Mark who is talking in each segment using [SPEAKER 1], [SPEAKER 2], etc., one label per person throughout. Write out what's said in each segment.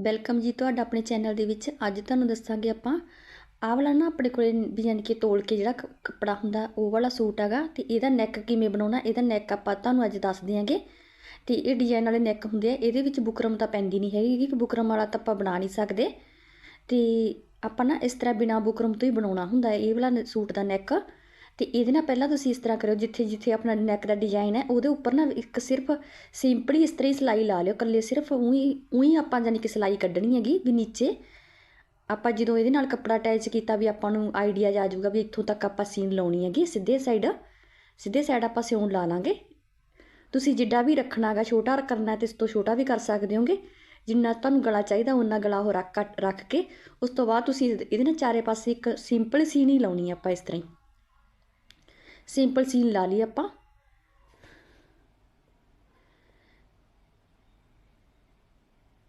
[SPEAKER 1] Welcome ਜੀ ਤੁਹਾਡਾ ਆਪਣੇ ਚੈਨਲ ਦੇ ਵਿੱਚ। ਅੱਜ ਤੁਹਾਨੂੰ ਦੱਸਾਂਗੇ ਆਪਾਂ, ਆਹ ਵਾਲਾ ਨਾ ਆਪਣੇ ਕੋਲੇ ਵੀ ਯਾਨੀ ਕਿ ਤੋਲ ਕੇ ਜਿਹੜਾ ਕੱਪੜਾ ਹੁੰਦਾ, ਉਹ ਵਾਲਾ ਸੂਟ ਹੈਗਾ। ਤੇ ਇਹਦਾ ਨੈਕ ਕਿਵੇਂ ਬਣਾਉਣਾ, ਇਹਦਾ ਨੈਕ ਆਪਾਂ ਤੁਹਾਨੂੰ ਅੱਜ ਦੱਸ ਦਿਆਂਗੇ। ਤੇ ਇਹ ਡਿਜ਼ਾਈਨ ਵਾਲੇ ਨੈਕ ਹੁੰਦੇ ਆ, ਇਹਦੇ ਵਿੱਚ ਬੁਕਰਮ ਤਾਂ ਪੈਂਦੀ ਨਹੀਂ ਹੈਗੀ ਕਿ ਬੁਕਰਮ ਵਾਲਾ ਤਾਂ ਆਪਾਂ ਬਣਾ ਨਹੀਂ ਸਕਦੇ। ਤੇ ਆਪਾਂ ਨਾ ਇਸ ਤਰ੍ਹਾਂ ਬਿਨਾ ਬੁਕਰਮ ਤੋਂ ਹੀ ਬਣਾਉਣਾ ਹੁੰਦਾ ਹੈ, ਇਹ ਵਾਲਾ ਨ- ਸੂਟ ਦਾ ਨੈਕ ਤੇ ਇਹਦੇ ਨਾਲ ਪਹਿਲਾਂ ਤੁਸੀਂ ਇਸ ਤਰ੍ਹਾਂ ਕਰਿਓ, ਜਿੱਥੇ ਜਿੱਥੇ ਆਪਣਾ ਨੈਕ ਦਾ ਡਿਜ਼ਾਈਨ ਹੈ, ਉਹਦੇ ਉੱਪਰ ਨਾ ਇੱਕ ਸਿਰਫ ਸਿੰਪਲੀ ਇਸ ਤਰ੍ਹਾਂ ਹੀ ਸਿਲਾਈ ਲਾ ਲਿਓ। ਕੱਲੇ ਸਿਰਫ ਉਹੀ ਉਹੀ ਆਪਾਂ ਜਾਨੀ ਕਿ ਸਿਲਾਈ ਕੱਢਣੀ ਹੈਗੀ ਵੀ ਨੀਚੇ। ਆਪਾਂ ਜਦੋਂ ਇਹਦੇ ਨਾਲ ਕੱਪੜਾ ਅਟੈਚ ਕੀਤਾ ਵੀ ਆਪਾਂ ਨੂੰ ਆਈਡੀਆ ਜਾ ਜਾਊਗਾ ਵੀ ਇੱਥੋਂ ਤੱਕ ਆਪਾਂ ਸੀਨ ਲਾਉਣੀ ਹੈਗੀ, ਸਿੱਧੇ ਸਾਈਡ ਸਿੱਧੇ ਸਾਈਡ ਆਪਾਂ ਸਿਉਣ ਲਾ ਲਾਂਗੇ। ਤੁਸੀਂ ਜਿੱਡਾ ਵੀ ਰੱਖਣਾਗਾ ਛੋਟਾ ਕਰਨਾ ਹੈ ਤੇ ਇਸ ਤੋਂ ਛੋਟਾ ਵੀ ਕਰ ਸਕਦੇ ਹੋਗੇ। ਜਿੰਨਾ ਤੁਹਾਨੂੰ ਗਲਾ ਚਾਹੀਦਾ ਉਹਨਾਂ ਗਲਾ ਉਹ ਰੱਖ, ਕੱਟ- ਰੱਖ ਕੇ, ਉਸ ਤੋਂ ਬਾਅਦ ਤੁਸੀਂ ਇਹਦੇ ਨਾਲ ਚਾਰੇ ਪਾਸੇ ਇੱਕ ਸਿੰਪਲ ਸੀਨ ਹੀ ਲਾਉਣੀ ਆਪਾਂ ਇਸ ਤਰ੍ਹਾਂ ਹੀ। ਸਿੰਪਲ ਸੀਨ ਲਾ ਲਈ ਆਪਾਂ।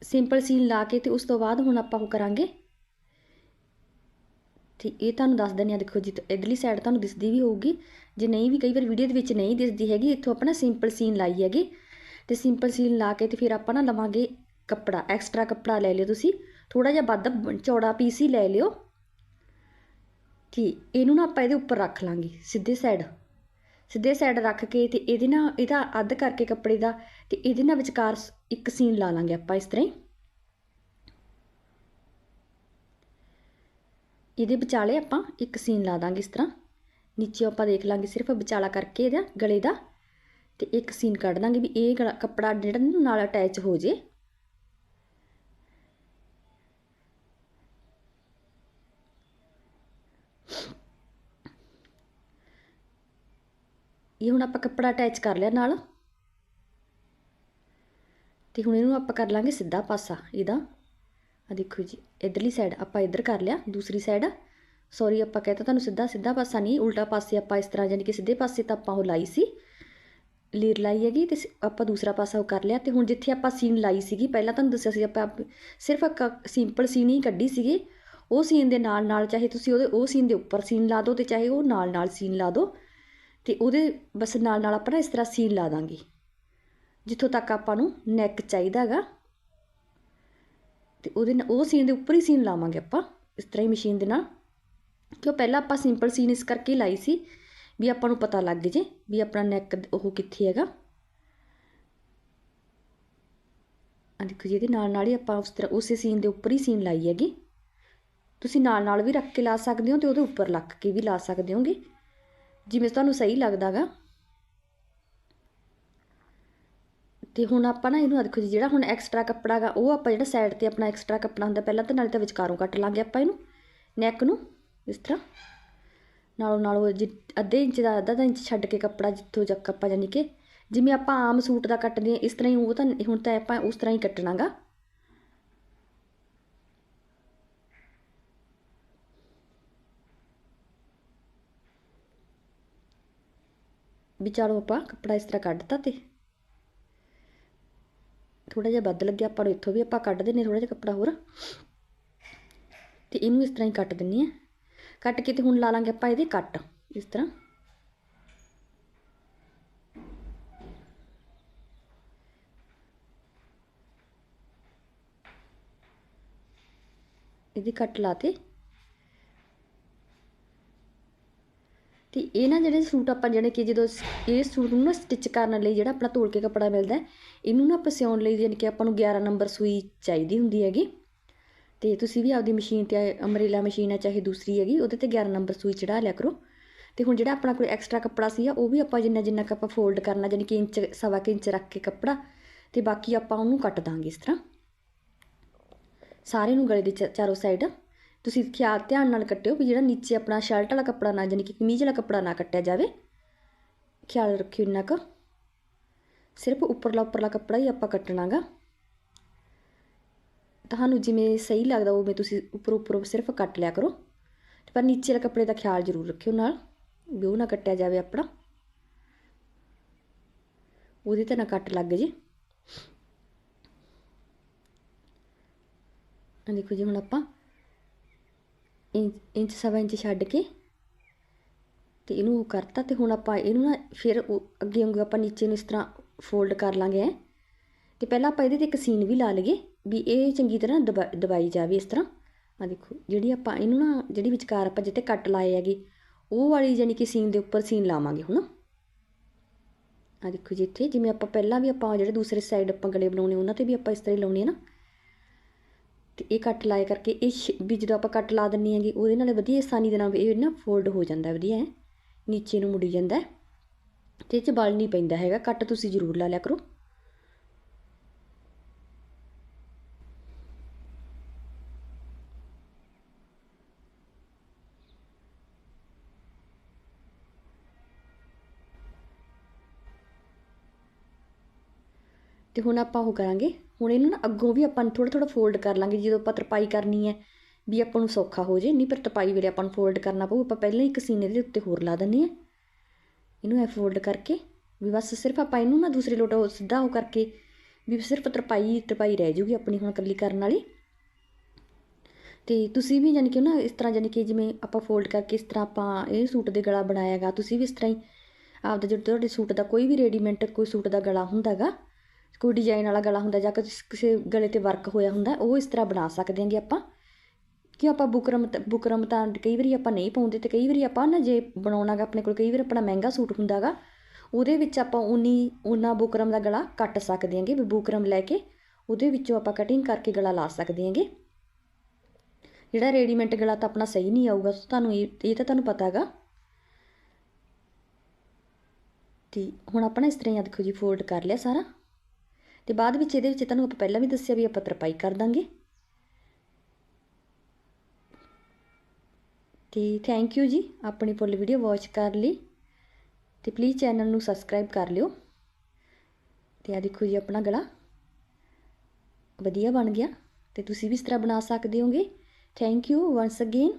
[SPEAKER 1] ਸਿੰਪਲ ਸੀਨ ਲਾ ਕੇ ਤੇ ਉਸ ਤੋਂ ਬਾਅਦ ਹੁਣ ਆਪਾਂ ਉਹ ਕਰਾਂਗੇ। ਤੇ ਇਹ ਤੁਹਾਨੂੰ ਦੱਸ ਦਿੰਦੇ ਆ ਦੇਖੋ ਜੀ, ਇਧਰਲੀ ਸਾਈਡ ਤੁਹਾਨੂੰ ਦਿਸਦੀ ਵੀ ਹੋਊਗੀ। ਜੇ ਨਹੀਂ ਵੀ ਕਈ ਵਾਰ ਵੀਡੀਓ ਦੇ ਵਿੱਚ ਨਹੀਂ ਦਿਸਦੀ ਹੈਗੀ, ਇੱਥੋਂ ਆਪਾਂ ਨਾ ਸਿੰਪਲ ਸੀਨ ਲਾਈ ਹੈਗੀ। ਤੇ ਸਿੰਪਲ ਸੀਨ ਲਾ ਕੇ ਤੇ ਫਿਰ ਆਪਾਂ ਨਾ ਲਵਾਂਗੇ ਕੱਪੜਾ ਐਕਸਟਰਾ ਕੱਪੜਾ ਲੈ ਲਿਓ ਤੁਸੀਂ। ਥੋੜਾ ਜਿਹਾ ਵੱਧ, ਚੌੜਾ ਪੀਸ ਹੀ ਲੈ ਲਿਓ। ਕਿ ਇਹਨੂੰ ਨਾ ਆਪਾਂ ਇਹਦੇ ਉੱਪਰ ਰੱਖ ਲਾਂਗੇ, ਸਿੱਧੇ ਸਾਈਡ ਸਿੱਧੇ ਸਾਈਡ ਰੱਖ ਕੇ ਤੇ ਇਹਦੇ ਨਾਲ ਇਹਦਾ ਅੱਧ ਕਰਕੇ ਕੱਪੜੇ ਦਾ ਤੇ ਇਹਦੇ ਨਾਲ ਵਿਚਕਾਰ ਇੱਕ ਸੀਨ ਲਾ ਲਾਂਗੇ ਆਪਾਂ ਇਸ ਤਰ੍ਹਾਂ ਹੀ। ਇਹਦੇ ਵਿਚਾਲੇ ਆਪਾਂ ਇੱਕ ਸੀਨ ਲਾ ਦਾਂਗੇ ਇਸ ਤਰ੍ਹਾਂ। ਨੀਚੇ ਆਪਾਂ ਦੇਖ ਲਾਂਗੇ ਸਿਰਫ ਵਿਚਾਲਾ ਕਰਕੇ ਇਹਦਾ, ਗਲੇ ਦਾ। ਤੇ ਇੱਕ ਸੀਨ ਕੱਢ ਦਾਂਗੇ ਵੀ ਇਹ ਗਲਾ- ਕੱਪੜਾ ਜਿਹੜਾ ਨਾ ਨਾਲ ਅਟੈਚ ਹੋ ਜੇ। ਇਹ ਹੁਣ ਆਪਾਂ ਕੱਪੜਾ ਅਟੈਚ ਕਰ ਲਿਆ ਨਾਲ। ਤੇ ਹੁਣ ਇਹਨੂੰ ਆਪਾਂ ਕਰ ਲਾਂਗੇ ਸਿੱਧਾ ਪਾਸਾ ਇਹਦਾ। ਆ ਦੇਖੋ ਜੀ, ਇਧਰਲੀ ਸਾਈਡ ਆਪਾਂ ਇੱਧਰ ਕਰ ਲਿਆ, ਦੂਸਰੀ ਸਾਈਡ ਸੌਰੀ ਆਪਾਂ ਕਹਿੰਦਾ ਤੁਹਾਨੂੰ ਸਿੱਧਾ ਸਿੱਧਾ ਪਾਸਾ ਨਹੀਂ, ਉਲਟਾ ਪਾਸੇ ਆਪਾਂ ਇਸ ਤਰ੍ਹਾਂ ਯਾਨੀ ਕਿ ਸਿੱਧੇ ਪਾਸੇ ਤਾਂ ਆਪਾਂ ਉਹ ਲਾਈ ਸੀ। ਲੀਰ ਲਾਈ ਹੈਗੀ ਤੇ ਸ- ਆਪਾਂ ਦੂਸਰਾ ਪਾਸਾ ਉਹ ਕਰ ਲਿਆ ਤੇ ਹੁਣ ਜਿੱਥੇ ਆਪਾਂ ਸੀਨ ਲਾਈ ਸੀਗੀ, ਪਹਿਲਾਂ ਤੁਹਾਨੂੰ ਦੱਸਿਆ ਸੀ ਆਪਾਂ ਸਿਰਫ ਸਿੰਪਲ ਸੀਨ ਹੀ ਕੱਢੀ ਸੀਗੀ। ਉਹ ਸੀਨ ਦੇ ਨਾਲ ਨਾਲ ਚਾਹੇ ਤੁਸੀਂ ਉਹਦੇ ਉਹ ਸੀਨ ਦੇ ਉੱਪਰ ਸੀਨ ਲਾ ਦਿਓ ਤੇ ਚਾਹੇ ਉਹ ਨਾਲ ਨਾਲ ਸੀਨ ਲਾ ਦਿਓ। ਅਤੇ ਉਹਦੇ ਬਸ ਨਾਲ ਨਾਲ ਆਪਾਂ ਨਾ ਇਸ ਤਰ੍ਹਾਂ ਸੀਨ ਲਾ ਦਾਂਗੇ। ਜਿੱਥੋਂ ਤੱਕ ਆਪਾਂ ਨੂੰ ਨੈਕ ਚਾਹੀਦਾ ਹੈਗਾ। ਤੇ ਉਹਦੇ ਨਾਲ, ਉਹ ਸੀਨ ਦੇ ਉੱਪਰ ਹੀ ਸੀਨ ਲਾਵਾਂਗੇ ਆਪਾਂ, ਇਸ ਤਰ੍ਹਾਂ ਹੀ ਮਸ਼ੀਨ ਦੇ ਨਾਲ। ਕਿਉਂ ਪਹਿਲਾਂ ਆਪਾਂ ਸਿੰਪਲ ਸੀਨ ਇਸ ਕਰਕੇ ਲਾਈ ਸੀ ਵੀ ਆਪਾਂ ਨੂੰ ਪਤਾ ਲੱਗ ਜੇ ਵੀ ਆਪਣਾ ਨੈਕ ਉਹ ਕਿੱਥੇ ਹੈਗਾ। ਆ ਦੇਖੋ ਜੀ, ਇਹਦੇ ਨਾਲ ਨਾਲ ਹੀ ਆਪਾਂ ਉਸ ਤਰ੍ਹਾਂ ਉਸੇ ਸੀਨ ਦੇ ਉੱਪਰ ਹੀ ਸੀਨ ਲਾਈ ਹੈਗੀ। ਤੁਸੀਂ ਨਾਲ ਨਾਲ ਵੀ ਰੱਖ ਕੇ ਲਾ ਸਕਦੇ ਹੋ ਤੇ ਉਹਦੇ ਉੱਪਰ ਲੱਗ ਕੇ ਵੀ ਲਾ ਸਕਦੇ ਹੋਗੇ। ਜਿਵੇਂ ਤੁਹਾਨੂੰ ਸਹੀ ਲੱਗਦਾਗਾ। ਤੇ ਹੁਣ ਆਪਾਂ ਨਾ ਇਹਨੂੰ ਦੇਖੋ ਜੀ, ਜਿਹੜਾ ਹੁਣ ਐਕਸਟਰਾ ਕੱਪੜਾ ਗਾ ਉਹ ਆਪਾਂ ਜਿਹੜਾ ਸਾਈਡ ਤੇ ਆਪਣਾ ਐਕਸਟਰਾ ਕੱਪੜਾ ਹੁੰਦਾ, ਪਹਿਲਾਂ ਤਾਂ ਨਾਲੇ ਤਾਂ ਵਿਚਕਾਰੋਂ ਕੱਟ ਲਾਂਗੇ ਆਪਾਂ ਇਹਨੂੰ ਨੈਕ ਨੂੰ, ਇਸ ਤਰ੍ਹਾਂ। ਨਾਲੋਂ ਨਾਲੋਂ ਜਿ, ਅੱਧੇ ਇੰਚ ਦਾ ਅੱਧਾ ਅੱਧਾ ਇੰਚ ਛੱਡ ਕੇ ਕੱਪੜਾ ਜਿੱਥੋਂ ਤੱਕ ਆਪਾਂ ਜਾਨੀ ਕਿ, ਜਿਵੇਂ ਆਪਾਂ ਆਮ ਸੂਟ ਦਾ ਕੱਟਦੇ ਹਾਂ, ਇਸ ਤਰ੍ਹਾਂ ਹੀ ਉਹ ਤਾਂ, ਹੁਣ ਤਾਂ ਆਪਾਂ ਉਸ ਤਰ੍ਹਾਂ ਹੀ ਕੱਟਣਾਗਾ। ਵੀ ਚਲੋ ਆਪਾਂ ਕੱਪੜਾ ਇਸ ਤਰ੍ਹਾਂ ਕੱਢਤਾ ਤੇ ਥੋੜਾ ਜਿਹਾ ਵੱਧ ਲੱਗਿਆ ਆਪਾਂ ਨੂੰ ਇੱਥੋਂ ਵੀ ਆਪਾਂ ਕੱਢ ਦਿੰਨੇ ਥੋੜਾ ਜਿਹਾ ਕੱਪੜਾ ਹੋਰ। ਤੇ ਇਹਨੂੰ ਇਸ ਤਰ੍ਹਾਂ ਹੀ ਕੱਟ ਦਿੰਨੀ ਆ। ਕੱਟ ਕੇ ਤੇ ਹੁਣ ਲਾ ਲਾਂਗੇ ਆਪਾਂ ਇਹਦੇ ਕੱਟ ਇਸ ਤਰ੍ਹਾਂ। ਇਹਦੀ ਕੱਟ ਲਾਤੇ ਤੇ ਇਹ ਨਾ ਜਿਹੜੇ ਸੂਟ ਆਪਾਂ ਜਿਹੜੇ ਕਿ ਜਦੋਂ ਸ- ਇਹ ਸੂਟ ਨੂੰ ਨਾ ਸਟਿਚ ਕਰਨ ਲਈ ਜਿਹੜਾ ਆਪਣਾ ਤੋਲ ਕੇ ਕੱਪੜਾ ਮਿਲਦਾ ਇਹਨੂੰ ਨਾ ਆਪਾਂ ਲਈ ਯਾਨੀ ਕਿ ਆਪਾਂ ਨੂੰ 11 ਨੰਬਰ ਸੂਈ ਚਾਹੀਦੀ ਹੁੰਦੀ ਹੈਗੀ। ਤੇ ਤੁਸੀਂ ਵੀ ਆਪਦੀ ਮਸ਼ੀਨ ਤੇ ਅਮਰੇਲਾ ਮਸ਼ੀਨ ਹੈ ਚਾਹੇ ਦੂਸਰੀ ਹੈਗੀ, ਉਹਦੇ ਤੇ 11 ਨੰਬਰ ਸੂਈ ਚੜਾ ਲਿਆ ਕਰੋ। ਤੇ ਹੁਣ ਜਿਹੜਾ ਆਪਣਾ ਕੋਈ ਐਕਸਟਰਾ ਕੱਪੜਾ ਸੀ ਉਹ ਵੀ ਆਪਾਂ ਜਿੰਨਾ ਜਿੰਨਾ ਕੁ ਆਪਾਂ ਫੋਲਡ ਕਰਨਾ ਯਾਨੀ ਕਿ ਇੰਚ, ਸਵਾ ਕੁ ਇੰਚ ਰੱਖ ਕੇ ਕੱਪੜਾ, ਤੇ ਬਾਕੀ ਆਪਾਂ ਉਹਨੂੰ ਕੱਟ ਦਾਂਗੇ ਇਸ ਤਰ੍ਹਾਂ। ਸਾਰੇ ਨੂੰ ਗਲੇ ਦੇ ਚ- ਚਾਰੋਂ ਸਾਈਡ ਤੁਸੀਂ ਖਿਆਲ ਧਿਆਨ ਨਾਲ ਕੱਟਿਓ ਵੀ ਜਿਹੜਾ ਨੀਚੇ ਆਪਣਾ ਸ਼ਰਟ ਵਾਲਾ ਕੱਪੜਾ ਨਾ ਯਾਨੀ ਕਿ ਕਮੀਜ਼ ਵਾਲਾ ਕੱਪੜਾ ਨਾ ਕੱਟਿਆ ਜਾਵੇ। ਖਿਆਲ ਰੱਖਿਓ ਇੰਨਾ ਕੁ। ਸਿਰਫ ਉੱਪਰਲਾ ਉੱਪਰਲਾ ਕੱਪੜਾ ਹੀ ਆਪਾਂ ਕੱਟਣਾਗਾ। ਤੁਹਾਨੂੰ ਜਿਵੇਂ ਸਹੀ ਲੱਗਦਾ ਉਵੇਂ ਤੁਸੀਂ ਉੱਪਰ ਉੱਪਰੋਂ ਸਿਰਫ ਕੱਟ ਲਿਆ ਕਰੋ। ਪਰ ਨੀਚੇ ਵਾਲੇ ਕੱਪੜੇ ਦਾ ਖਿਆਲ ਜ਼ਰੂਰ ਰੱਖਿਓ ਨਾਲ, ਵੀ ਉਹ ਨਾ ਕੱਟਿਆ ਜਾਵੇ ਆਪਣਾ। ਉਹਦੇ ਤੇ ਨਾ ਕੱਟ ਲੱਗ ਜੇ। ਦੇਖੋ ਜੀ ਹੁਣ ਆਪਾਂ ਇੰਚ ਇੰਚ ਸਵਾ ਇੰਚ ਛੱਡ ਕੇ ਤੇ ਇਹਨੂੰ ਉਹ ਕਰਤਾ ਤੇ ਹੁਣ ਆਪਾਂ ਇਹਨੂੰ ਨਾ ਫਿਰ ਉਹ ਅੱਗੇ ਵਾਂਗੂ ਆਪਾਂ ਨੀਚੇ ਨੂੰ ਇਸ ਤਰ੍ਹਾਂ ਫੋਲਡ ਕਰ ਲਾਂਗੇ ਐਂ। ਤੇ ਪਹਿਲਾਂ ਆਪਾਂ ਇਹਦੇ ਤੇ ਇੱਕ ਸੀਨ ਵੀ ਲਾ ਲਈਏ ਵੀ ਇਹ ਚੰਗੀ ਤਰ੍ਹਾਂ ਦਬਾ, ਦਬਾਈ ਜਾਵੇ ਇਸ ਤਰ੍ਹਾਂ। ਆ ਦੇਖੋ, ਜਿਹੜੀ ਆਪਾਂ ਇਹਨੂੰ ਨਾ, ਜਿਹੜੀ ਵਿਚਕਾਰ ਆਪਾਂ ਜਿੱਥੇ ਕੱਟ ਲਾਏ ਹੈਗੇ, ਉਹ ਵਾਲੀ ਯਾਨੀ ਕਿ ਸੀਨ ਦੇ ਉੱਪਰ ਸੀਨ ਲਾਵਾਂਗੇ ਹੁਣ। ਆ ਦੇਖੋ ਜੀ ਇੱਥੇ, ਜਿਵੇਂ ਆਪਾਂ ਪਹਿਲਾਂ ਵੀ ਆਪਾਂ ਜਿਹੜੇ ਦੂਸਰੇ ਸਾਈਡ ਆਪਾਂ ਗਲੇ ਬਣਾਉਣੇ, ਉਹਨਾਂ ਤੇ ਵੀ ਆਪਾਂ ਇਸ ਤਰ੍ਹਾਂ ਹੀ ਲਾਉਣੇ ਆ ਨਾ। ਤੇ ਇਹ ਕੱਟ ਲਾਏ ਕਰਕੇ, ਇਹ ਸ਼- ਵੀ ਜਦੋਂ ਆਪਾਂ ਕੱਟ ਲਾ ਦਿੰਨੀ ਹੈਗੀ ਉਹਦੇ ਨਾਲ ਵਧੀਆ ਆਸਾਨੀ ਦੇ ਨਾਲ ਇਹ ਨਾ ਫੋਲਡ ਹੋ ਜਾਂਦਾ ਵਧੀਆ ਨੀਚੇ ਨੂੰ ਮੁੜੀ ਜਾਂਦਾ ਹੈ। ਤੇ ਇਹ 'ਚ ਬਲ ਨਹੀਂ ਪੈਂਦਾ ਹੈਗਾ, ਕੱਟ ਤੁਸੀਂ ਜ਼ਰੂਰ ਲਾ ਲਿਆ ਕਰੋ ਤੇ ਹੁਣ ਆਪਾਂ ਉਹ ਕਰਾਂਗੇ। ਹੁਣ ਇਹਨੂੰ ਨਾ ਅੱਗੋਂ ਵੀ ਆਪਾਂ ਥੋੜਾ ਥੋੜਾ ਫੋਲਡ ਕਰ ਲਾਂਗੇ, ਜਦੋਂ ਆਪਾਂ ਤਰਪਾਈ ਕਰਨੀ ਹੈ, ਵੀ ਆਪਾਂ ਨੂੰ ਸੌਖਾ ਹੋ ਜੇ। ਨਹੀਂ ਪਰ ਤਰਪਾਈ ਵੇਲੇ ਆਪਾਂ ਨੂੰ ਫੋਲਡ ਕਰਨਾ ਪਊ। ਆਪਾਂ ਪਹਿਲਾਂ ਹੀ ਇੱਕ ਸੀਨੇ ਦੇ ਉੱਤੇ ਹੋਰ ਲਾ ਦਿੰਦੇ ਆ ਇਹਨੂੰ ਐ ਫੋਲਡ ਕਰਕੇ ਵੀ ਬਸ ਸਿਰਫ ਆਪਾਂ ਇਹਨੂੰ ਨਾ ਦੂਸਰੇ ਲੋਟ ਸਿੱਧਾ ਉਹ ਕਰਕੇ ਵੀ ਸਿਰਫ ਤਰਪਾਈ ਤਰਪਾਈ ਰਹਿ ਜੂਗੀ ਆਪਣੀ ਹੁਣ ਇਕੱਲੀ ਕਰਨ ਵਾਲੀ। ਤੇ ਤੁਸੀਂ ਵੀ ਯਾਨੀ ਕਿ ਨਾ ਇਸ ਤਰ੍ਹਾਂ ਯਾਨੀ ਕਿ ਜਿਵੇਂ ਆਪਾਂ ਫੋਲਡ ਕਰਕੇ ਇਸ ਤਰ੍ਹਾਂ ਆਪਾਂ ਇਹ ਸੂਟ ਦੇ ਗਲਾ ਬਣਾਇਆਗਾ ਤੁਸੀਂ ਵੀ ਇਸ ਤਰ੍ਹਾਂ ਹੀ ਆਪਦਾ ਜਿਹੜਾ ਤੁਹਾਡੇ ਸੂਟ ਦਾ ਕੋਈ ਵੀ ਰੈਡੀਮੇਡ ਕੋਈ ਸੂਟ ਦਾ ਗਲਾ ਹੁੰਦਾਗਾ ਕੋਈ ਡਿਜ਼ਾਈਨ ਵਾਲਾ ਗਲਾ ਹੁੰਦਾ ਜਾਂ ਕਿਸੇ ਗਲੇ ਤੇ ਵਰਕ ਹੋਇਆ ਹੁੰਦਾ, ਉਹ ਇਸ ਤਰ੍ਹਾਂ ਬਣਾ ਸਕਦੇ ਹਾਂਗੇ ਆਪਾਂ। ਕਿ ਆਪਾਂ ਬੁਕਰਮ ਤ- ਬੁਕਰਮ ਤਾਂ ਕਈ ਵਾਰੀ ਆਪਾਂ ਨਹੀਂ ਪਾਉਂਦੇ ਤੇ ਕਈ ਵਾਰੀ ਆਪਾਂ ਨਾ ਜੇ ਬਣਾਉਣਾਗਾ ਆਪਣੇ ਕੋਲ, ਕਈ ਵਾਰ ਆਪਣਾ ਮਹਿੰਗਾ ਸੂਟ ਹੁੰਦਾਗਾ ਉਹਦੇ ਵਿੱਚ ਆਪਾਂ ਉਨੀ ਉਹਨਾਂ ਬੁਕਰਮ ਦਾ ਗਲਾ ਕੱਟ ਸਕਦੇ ਹਾਂਗੇ, ਵੀ ਬੁਕਰਮ ਲੈ ਕੇ ਉਹਦੇ ਵਿੱਚੋਂ ਆਪਾਂ ਕਟਿੰਗ ਕਰਕੇ ਗਲਾ ਲਾ ਸਕਦੇ ਹਾਂਗੇ। ਜਿਹੜਾ ਰੈਡੀਮੇਡ ਗਲਾ ਤਾਂ ਆਪਣਾ ਸਹੀ ਨਹੀਂ ਆਊਗਾ, ਤੁਹਾਨੂੰ ਇਹ ਇਹ ਤਾਂ ਤੁਹਾਨੂੰ ਪਤਾ ਹੈਗਾ ਤੇ ਹੁਣ ਆਪਣਾ ਇਸ ਤਰ੍ਹਾਂ ਹੀ ਦੇਖੋ ਜੀ ਫੋਲਡ ਕਰ ਲਿਆ ਸਾਰਾ। ਤੇ ਬਾਅਦ ਵਿੱਚ ਇਹਦੇ ਵਿੱਚ ਤੁਹਾਨੂੰ ਆਪਾਂ ਪਹਿਲਾਂ ਵੀ ਦੱਸਿਆ ਵੀ ਆਪਾਂ ਤਰਪਾਈ ਕਰ ਦਾਂਗੇ। ਤੇ ਥੈਂਕ ਯੂ ਜੀ, ਆਪਣੀ ਫੁੱਲ ਵੀਡੀਓ ਵਾਚ ਕਰ ਲਈ। ਤੇ ਪਲੀਜ਼ ਚੈਨਲ ਨੂੰ ਸਬਸਕ੍ਰਾਈਬ ਕਰ ਲਿਓ। ਤੇ ਆ ਦੇਖੋ ਜੀ ਆਪਣਾ ਗਲਾ ਵਧੀਆ ਬਣ ਗਿਆ। ਤੇ ਤੁਸੀਂ ਵੀ ਇਸ ਤਰ੍ਹਾਂ ਬਣਾ ਸਕਦੇ ਹੋਗੇ। Thank you once again